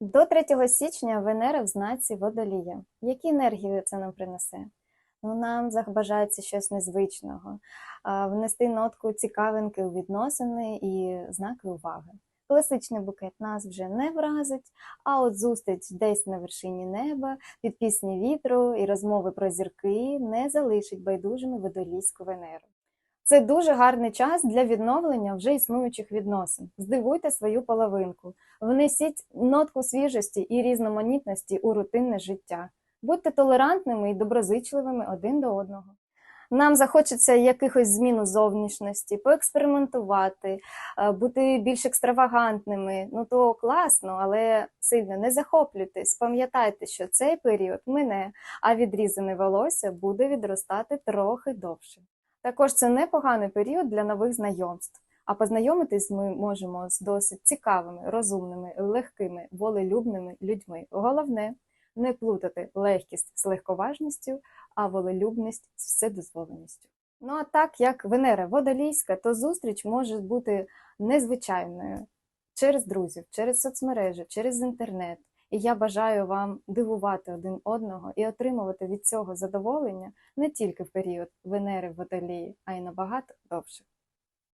До 3 січня Венера в знаці водолія. Які енергії це нам принесе? Ну, нам забажається щось незвичного, внести нотку цікавинки у відносини і знаки уваги. Класичний букет нас вже не вразить, а от зустріч десь на вершині неба, під пісні вітру і розмови про зірки не залишить байдужими водолійську Венеру. Це дуже гарний час для відновлення вже існуючих відносин. Здивуйте свою половинку, внесіть нотку свіжості і різноманітності у рутинне життя. Будьте толерантними і доброзичливими один до одного. Нам захочеться якихось змін у зовнішності, поекспериментувати, е, бути більш екстравагантними. Ну то класно, але сильно не захоплюйтесь. Пам'ятайте, що цей період мине, а відрізане волосся буде відростати трохи довше. Також це непоганий період для нових знайомств. А познайомитись ми можемо з досить цікавими, розумними, легкими, волелюбними людьми. Головне не плутати легкість з легковажністю, а волелюбність з вседозволеністю. Ну а так як Венера водолійська, то зустріч може бути незвичайною через друзів, через соцмережі, через інтернет. І я бажаю вам дивувати один одного і отримувати від цього задоволення не тільки в період Венери в водолії, а й набагато довше.